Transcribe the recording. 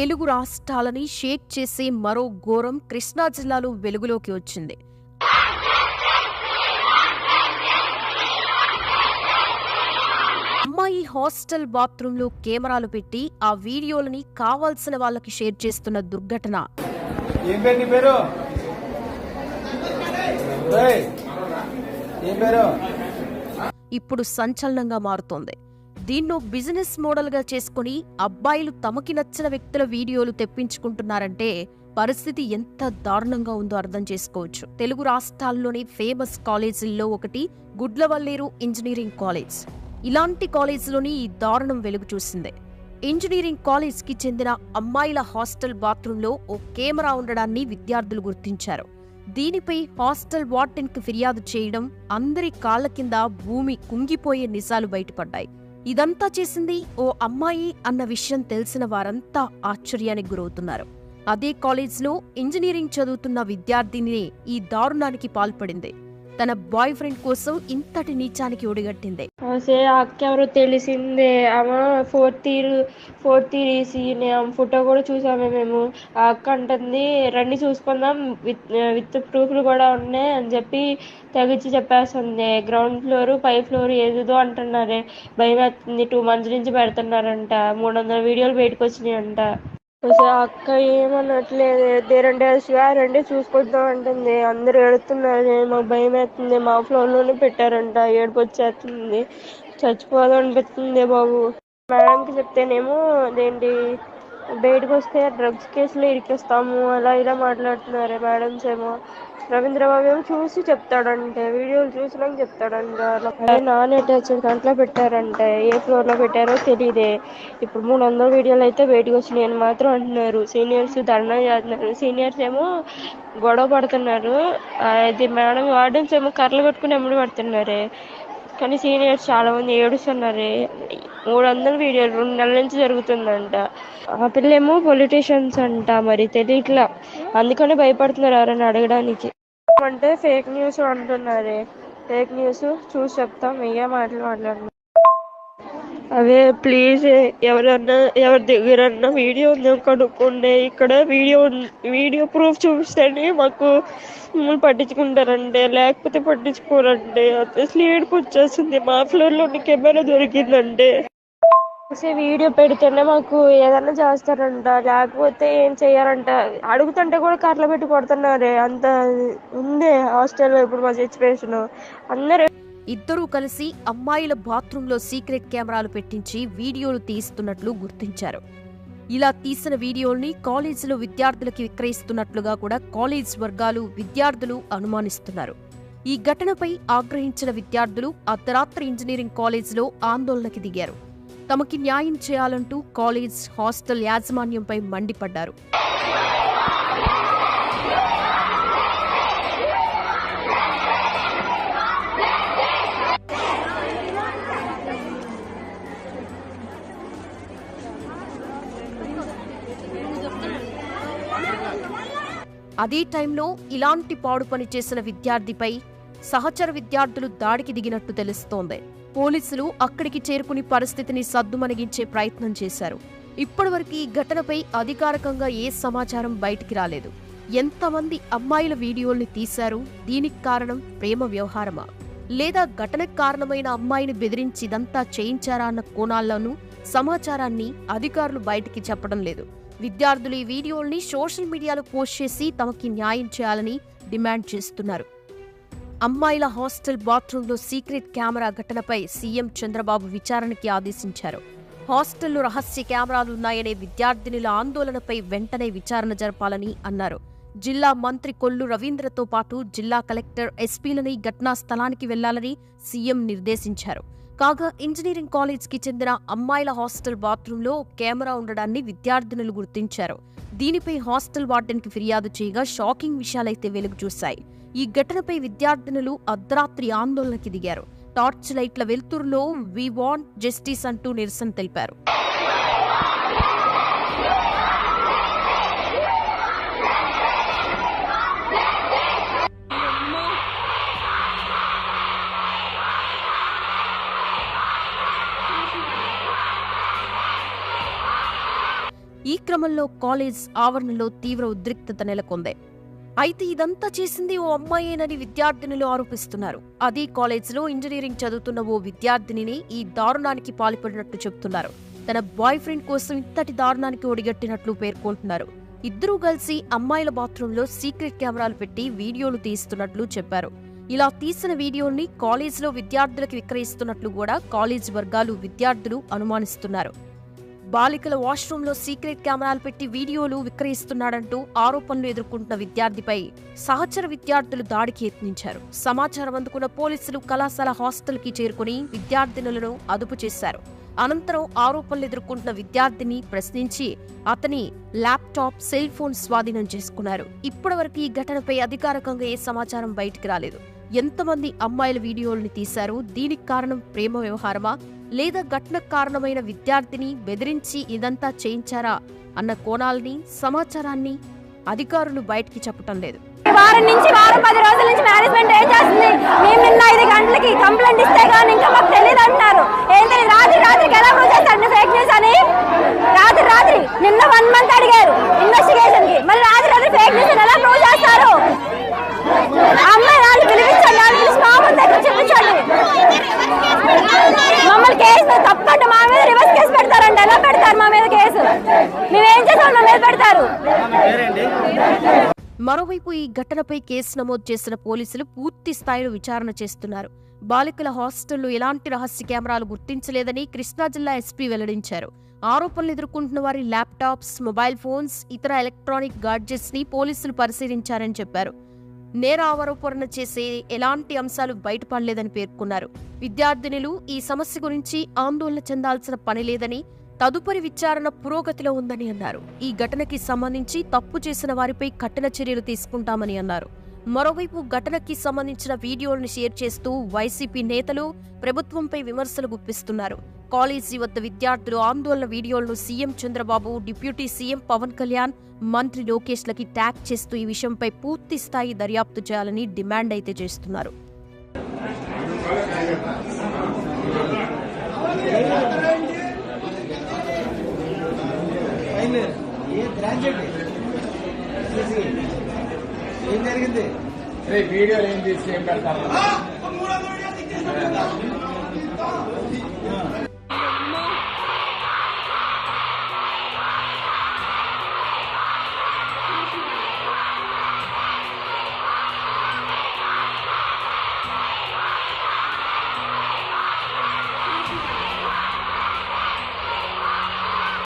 తెలుగు రాష్ట్రాలని షేక్ చేసే మరో ఘోరం కృష్ణా జిల్లాలో వెలుగులోకి వచ్చింది. అమ్మాయి హాస్టల్ బాత్రూంలో కెమెరాలు పెట్టి ఆ వీడియోలని కావాల్సిన వాళ్ళకి షేర్ చేస్తున్న దుర్ఘటన. ఇప్పుడు సంచలనంగా మారుతోంది. దీన్నో బిజినెస్ మోడల్గా చేసుకుని అబ్బాయిలు తమకి నచ్చిన వ్యక్తుల వీడియోలు తెప్పించుకుంటున్నారంటే పరిస్థితి ఎంత దారుణంగా ఉందో అర్థం చేసుకోవచ్చు. తెలుగు రాష్ట్రాల్లోని ఫేమస్ కాలేజీల్లో ఒకటి గుడ్లవల్లేరు ఇంజనీరింగ్ కాలేజ్. ఇలాంటి కాలేజీలోని ఈ దారుణం వెలుగు చూసింది. ఇంజనీరింగ్ కాలేజ్కి చెందిన అమ్మాయిల హాస్టల్ బాత్రూంలో ఓ కెమెరా ఉండడాన్ని విద్యార్థులు గుర్తించారు. దీనిపై హాస్టల్ వార్డెన్కి ఫిర్యాదు చేయడం అందరి కాళ్ళ కింద భూమి కుంగిపోయే నిజాలు బయటపడ్డాయి. ఇదంతా చేసింది ఓ అమ్మాయి అన్న విషయం తెలిసిన వారంతా ఆశ్చర్యానికి గురవుతున్నారు. అదే కాలేజ్లో ఇంజనీరింగ్ చదువుతున్న విద్యార్థిని ఈ దారుణానికి పాల్పడింది. తన బాయ్ ఫ్రెండ్ కోసం ఇంతటి నీచానికి ఒడిగట్టింది. సే అక్క తెలిసిందే. ఆమె fourth year fourth year EC ఆమె ఫోటో కూడా చూసామే మేము. ఆ అక్క అంటుంది రండి చూసుకుందాం. విత్ విత్ ప్రూఫ్లు కూడా ఉన్నాయి అని చెప్పి తెగించి చెప్పేస్తుంది. గ్రౌండ్ ఫ్లోర్ పై ఫ్లోర్ ఏదో అంటున్నారే. భయం వేస్తుంది టూ మంత్స్ నుంచి పెడుతున్నారంట. మూడు వందల వీడియోలు బయటకు వచ్చినాయంట. అసలు అక్క ఏమన్నట్లేదు దేరంటే రండి చూసుకుంటాం అంటుంది. అందరు ఏడుతున్నారు. మాకు భయం వేస్తుంది. మా ఫ్లోర్లోనే పెట్టారంట. ఏడుపు వచ్చేస్తుంది. చచ్చిపోదాం అనిపిస్తుంది బాబు. మేడంకి చెప్తేనేమో అదేంటి బయటకు వస్తే డ్రగ్స్ కేసులో ఇరికిస్తాము అలా ఇలా మాట్లాడుతున్నారు మేడమ్స్ ఏమో. రవీంద్రబాబు ఏమో చూసి చెప్తాడంటే వీడియోలు చూసినాక చెప్తాడంట. అలా నాన్ అటాచ్డ్ దాంట్లో పెట్టారంటే ఏ ఫ్లోర్లో పెట్టారో తెలియదే ఇప్పుడు మూడు వందల వీడియోలు అయితే బయటకు వచ్చినాయి అని మాత్రం అంటున్నారు. సీనియర్స్ ధర్నా చేస్తున్నారు. సీనియర్స్ ఏమో గొడవ పడుతున్నారు. అది మేడం వార్డెన్స్ ఏమో కర్రలు పెట్టుకుని ఎమ్మడి పడుతున్నారే. కానీ సీనియర్స్ చాలా మంది ఏడుస్తున్నారే. మూడు వందల వీడియోలు రెండు నెలల నుంచి జరుగుతుందంట. ఆ పిల్లేమో పొలిటీషియన్స్ అంట మరి తెలియట్లా. అందుకనే భయపడుతున్నారు ఎవరైనా అడగడానికి. అంటే ఫేక్ న్యూస్ అంటున్నారే. ఫేక్ న్యూస్ చూసి చెప్తాం. ఏ మాటలు మాట్లాడుతున్నాం అవే ప్లీజ్ ఎవరన్నా ఎవరి దగ్గరన్నా వీడియో ఉందో కనుక్కోండి. ఇక్కడ వీడియో వీడియో ప్రూఫ్ చూపిస్తేనే మాకు మమ్మల్ని పట్టించుకుంటారంటే లేకపోతే పట్టించుకోరండి. అసలు ఏడుపు వచ్చేస్తుంది మా ఫ్లోర్ కెమెరా దొరికిందంటే వీడియో పెడితేనే మాకు ఏదన్నా చేస్తారంట. లేకపోతే ఏం చేయాలంట. అడుగుతుంటే కూడా కర్రలు పెట్టి కొడుతున్నారే. అంత ఉంది హాస్టల్లో ఇప్పుడు మా సిచ్యువేషన్ అందరు ఇద్దరూ కలిసి అమ్మాయిల బాత్రూంలో సీక్రెట్ కెమెరాలు పెట్టించి వీడియోలు తీస్తున్నట్లు గుర్తించారు. ఇలా తీసిన వీడియోల్ని కాలేజీలో విద్యార్థులకి విక్రయిస్తున్నట్లుగా కూడా కాలేజ్ వర్గాలు విద్యార్థులు అనుమానిస్తున్నారు. ఈ ఘటనపై ఆగ్రహించిన విద్యార్థులు అర్ధరాత్రి ఇంజనీరింగ్ కాలేజీలో ఆందోళనకి దిగారు. తమకి న్యాయం చేయాలంటూ కాలేజ్ హాస్టల్ యాజమాన్యంపై మండిపడ్డారు. అదే టైంలో ఇలాంటి పాడు పని చేసిన విద్యార్థిపై సహచర విద్యార్థులు దాడికి దిగినట్టు తెలుస్తోంది. పోలీసులు అక్కడికి చేరుకుని పరిస్థితిని సద్దుమణిగించే ప్రయత్నం చేశారు. ఇప్పటివరకు ఈ ఘటనపై అధికారికంగా ఏ సమాచారం బయటికి రాలేదు. ఎంతమంది అమ్మాయిల వీడియోల్ని తీశారు? దీనికి కారణం ప్రేమ వ్యవహారమా? లేదా ఘటనకు కారణమైన అమ్మాయిని బెదిరించి ఇదంతా చేయించారా అన్న కోణాల్లోనూ సమాచారాన్ని అధికారులు బయటికి చెప్పడం లేదు. విద్యార్థులు ఈ వీడియోల్ని సోషల్ మీడియాలో పోస్ట్ చేసి తమకి న్యాయం చేయాలని డిమాండ్ చేస్తున్నారు. అమ్మాయిల హాస్టల్ బాత్రూంలో సీక్రెట్ కెమెరా ఘటనపై సీఎం చంద్రబాబు విచారణకి ఆదేశించారు. హాస్టల్లో రహస్య కెమెరాలు ఉన్నాయనే విద్యార్థినుల ఆందోళనపై వెంటనే విచారణ జరపాలని అన్నారు. జిల్లా మంత్రి కొల్లు రవీంద్రతో పాటు జిల్లా కలెక్టర్ ఎస్పీలని ఘటనా స్థలానికి వెళ్ళాలని సీఎం నిర్దేశించారు. కాగా ఇంజనీరింగ్ కాలేజ్కి చెందిన అమ్మాయిల హాస్టల్ బాత్రూంలో కెమెరా ఉండడాన్ని విద్యార్థినులు గుర్తించారు. దీనిపై హాస్టల్ వార్డెన్కి ఫిర్యాదు చేయగా షాకింగ్ విషయాలైతే వెలుగు చూశాయి. ఈ ఘటనపై విద్యార్థినులు అర్ధరాత్రి ఆందోళనకి దిగారు. టార్చ్ లైట్ల వెలుతురులో వి వాంట్ జస్టిస్ అంటూ నిరసన తెలిపారు. ఈ క్రమంలో కాలేజ్ ఆవరణలో తీవ్ర ఉద్రిక్తత నెలకొంది. అయితే ఇదంతా చేసింది ఓ అమ్మాయేనని విద్యార్థినులు ఆరోపిస్తున్నారు. అదే కాలేజ్లో ఇంజనీరింగ్ చదువుతున్న ఓ విద్యార్థినిని ఈ దారుణానికి పాల్పడినట్టు చెబుతున్నారు. తన బాయ్ ఫ్రెండ్ కోసం ఇంతటి దారుణానికి ఒడిగట్టినట్లు పేర్కొంటున్నారు. ఇద్దరూ కలిసి అమ్మాయిల బాత్రూంలో సీక్రెట్ కెమెరాలు పెట్టి వీడియోలు తీస్తున్నట్లు చెప్పారు. ఇలా తీసిన వీడియోల్ని కాలేజీలో విద్యార్థులకు విక్రయిస్తున్నట్లు కూడా కాలేజ్ వర్గాలు విద్యార్థులు అనుమానిస్తున్నారు. బాలికల వాష్రూంలో సీక్రెట్ కెమెరాలు పెట్టి వీడియోలు విక్రయిస్తున్నాడంటూ ఆరోపణలు ఎదుర్కొంటున్న విద్యార్థిపై సహచర విద్యార్థులు దాడికి యత్నించారు. సమాచారం అందుకున్న పోలీసులు కళాశాల హాస్టల్కి చేరుకుని విద్యార్థినులను అదుపు చేశారు. అనంతరం ఆరోపణలు ఎదుర్కొంటున్న విద్యార్థిని ప్రశ్నించి అతని ల్యాప్టాప్ సెల్ ఫోన్ స్వాధీనం చేసుకున్నారు. ఇప్పటివరకు ఈ ఘటనపై అధికారికంగా ఏ సమాచారం బయటికి రాలేదు. ఎంతమంది అమ్మాయిల వీడియోలను తీశారు? దీనికి కారణం ప్రేమ వ్యవహారమా? లేదా ఘటనకు కారణమైన విద్యార్థిని బెదిరించి ఇదంతా చేయించారా అన్న కోణాల్ని సమాచారాన్ని అధికారులు బయటికి చెప్పటం లేదు. వారం నుంచి వారం పది రోజుల నుంచి మేనేజ్మెంట్ ఏం చేస్తుంది? మేము నిన్న ఐదు గంటలకి కంప్లైంట్ ఇస్తే కానీ ఇంకా మాకు తెలియదు అంటున్నారు ఏం తెలియదు రాత్రి ఎలా ప్రూవ్ చేస్తారు ఫేక్ న్యూస్ అని రాత్రి రాత్రి నిన్న వన్ మంత్ అడిగారు ఇన్వెస్టిగేషన్కి మరి రాత్రి రాత్రి ఫేక్ న్యూస్ ఎలా ప్రూవ్ చేస్తారు ఆ అమ్మాయి వాళ్ళు పిలిపించండి వాళ్ళు పిలిచి మా ముందు దగ్గర చూపించండి మమ్మల్ని కేసు తప్పకుండా మా మీద రివర్స్ కేసు పెడతారండి ఎలా పెడతారు మా మీద కేసు. మేమేం చేసాం మా మీద పెడతారు. మరోవైపు ఈ ఘటనపై కేసు నమోదు చేసిన పోలీసులు పూర్తి స్థాయిలో విచారణ చేస్తున్నారు. బాలికల హాస్టల్లో ఎలాంటి రహస్య కెమెరాలు గుర్తించలేదని కృష్ణా జిల్లా ఎస్పీ వెల్లడించారు. ఆరోపణలు ఎదుర్కొంటున్న వారి ల్యాప్టాప్స్ మొబైల్ ఫోన్స్ ఇతర ఎలక్ట్రానిక్ గాడ్జెట్స్ని పోలీసులు పరిశీలించారని చెప్పారు. నేర ఆరోపణ చేసే ఎలాంటి అంశాలు బయటపడలేదని పేర్కొన్నారు. విద్యార్థినులు ఈ సమస్య గురించి ఆందోళన చెందాల్సిన పని లేదని తదుపరి విచారణ పురోగతిలో ఉందని అన్నారు. ఈ ఘటనకి సంబంధించి తప్పు చేసిన వారిపై కఠిన చర్యలు తీసుకుంటామని అన్నారు. మరోవైపు ఘటనకి సంబంధించిన వీడియోలను షేర్ చేస్తూ వైసీపీ నేతలు ప్రభుత్వంపై విమర్శలు గుప్పిస్తున్నారు. కాలేజీ వద్ద విద్యార్థులు ఆందోళన వీడియోలను CM Chandrababu deputy CM Pavan Kalyan మంత్రి లోకేష్లకి ట్యాగ్ చేస్తూ ఈ విషయంపై పూర్తి స్థాయి దర్యాప్తు చేయాలని డిమాండ్ అయితే చేస్తున్నారు. ఏ గ్రాడ్యుయేట్? ఏం జరిగింది? వీడియోలు ఏం తీసి ఏం పెడతారు?